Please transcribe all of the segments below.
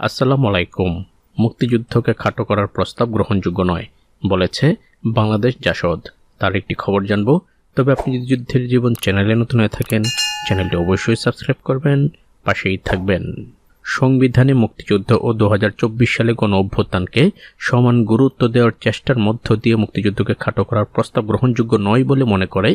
আসসালামু আলাইকুম মুক্তিযুদ্ধকে খাটো করার প্রস্তাব গ্রহণযোগ্য নয়, বলেছে বাংলাদেশ জাসদ। তার একটি খবর জানব। তবে আপনি যদি যুদ্ধের জীবন চ্যানেলে নতুন হয়ে থাকেন, চ্যানেলটি অবশ্যই সাবস্ক্রাইব করবেন, পাশেই থাকবেন। সংবিধানে মুক্তিযুদ্ধ ও দু হাজার চব্বিশ সালে গণ অভ্যুত্থানকে সমান গুরুত্ব দেওয়ার চেষ্টার মধ্য দিয়ে মুক্তিযুদ্ধকে খাটো করার প্রস্তাব গ্রহণযোগ্য নয় বলে মনে করে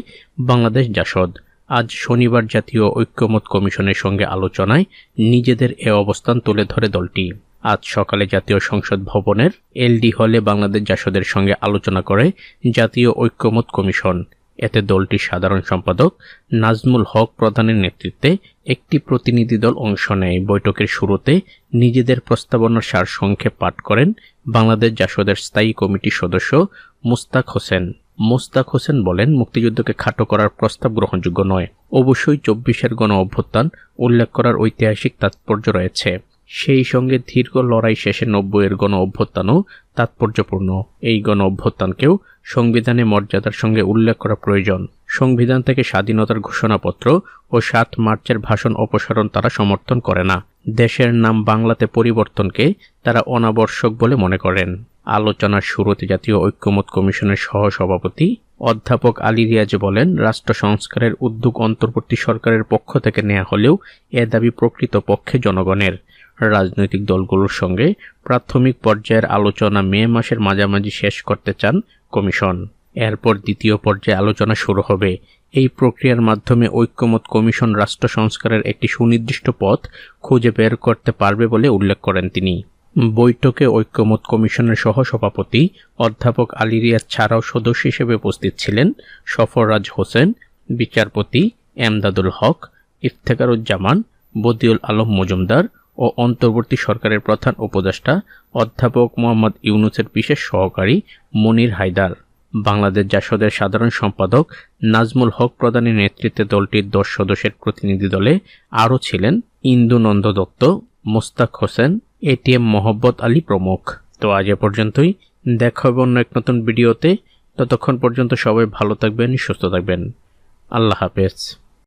বাংলাদেশ জাসদ। আজ শনিবার জাতীয় ঐক্যমত কমিশনের সঙ্গে আলোচনায় নিজেদের এ অবস্থান তুলে ধরে দলটি। আজ সকালে জাতীয় সংসদ ভবনের এলডি হলে বাংলাদেশ জাসদের সঙ্গে আলোচনা করে জাতীয় ঐক্যমত কমিশন। এতে দলটির সাধারণ সম্পাদক নাজমুল হক প্রধানের নেতৃত্বে একটি প্রতিনিধি দল অংশ নেয়। বৈঠকের শুরুতে নিজেদের প্রস্তাবনার সারসংক্ষেপ পাঠ করেন বাংলাদেশ জাসদের স্থায়ী কমিটির সদস্য মুস্তাক হোসেন। মোস্তাক হোসেন বলেন, মুক্তিযুদ্ধকে খাটো করার প্রস্তাব গ্রহণযোগ্য নয়। অবশ্যই চব্বিশের গণ অভ্যুত্থান উল্লেখ করার ঐতিহাসিক তাৎপর্য রয়েছে। সেই সঙ্গে দীর্ঘ লড়াই শেষে নব্বইয়ের গণ অভ্যুত্থানও তাৎপর্যপূর্ণ। এই গণ অভ্যুত্থানকেও সংবিধানে মর্যাদার সঙ্গে উল্লেখ করা প্রয়োজন। সংবিধান থেকে স্বাধীনতার ঘোষণাপত্র ও সাত মার্চের ভাষণ অপসারণ তারা সমর্থন করে না। দেশের নাম বাংলাতে পরিবর্তনকে তারা অনাবশ্যক বলে মনে করেন। আলোচনার শুরুতে জাতীয় ঐক্যমত কমিশনের সহসভাপতি অধ্যাপক আলী রিয়াজ বলেন, রাষ্ট্র সংস্কারের উদ্যোগ অন্তর্বর্তী সরকারের পক্ষ থেকে নেওয়া হলেও এ দাবি প্রকৃত পক্ষে জনগণের। রাজনৈতিক দলগুলোর সঙ্গে প্রাথমিক পর্যায়ের আলোচনা মে মাসের মাঝামাঝি শেষ করতে চান কমিশন। এরপর দ্বিতীয় পর্যায়ে আলোচনা শুরু হবে। এই প্রক্রিয়ার মাধ্যমে ঐক্যমত কমিশন রাষ্ট্র সংস্কারের একটি সুনির্দিষ্ট পথ খুঁজে বের করতে পারবে বলে উল্লেখ করেন তিনি। বৈঠকে ঐক্যমত কমিশনের সহসভাপতি অধ্যাপক আলী রিয়াজ ছাড়াও সদস্য হিসেবে উপস্থিত ছিলেন সফররাজ হোসেন, বিচারপতি এমদাদুল হক ইফতেকারুজ্জামান বদিউল আলম মজুমদার ও অন্তর্বর্তী সরকারের প্রধান উপদেষ্টা অধ্যাপক মোহাম্মদ ইউনুসের বিশেষ সহকারী মনির হায়দার। বাংলাদেশ জাসদের সাধারণ সম্পাদক নাজমুল হক প্রধানের নেতৃত্বে দলটির দশ সদস্যের প্রতিনিধি দলে আরও ছিলেন ইন্দুনন্দ দত্ত, মোস্তাক হোসেন এটিএম মোহাম্মদ আলী প্রমুখ। তো আজ এ পর্যন্তই। দেখা হবে অন্য এক নতুন ভিডিওতে। ততক্ষণ পর্যন্ত সবাই ভালো থাকবেন, সুস্থ থাকবেন। আল্লাহ হাফেজ।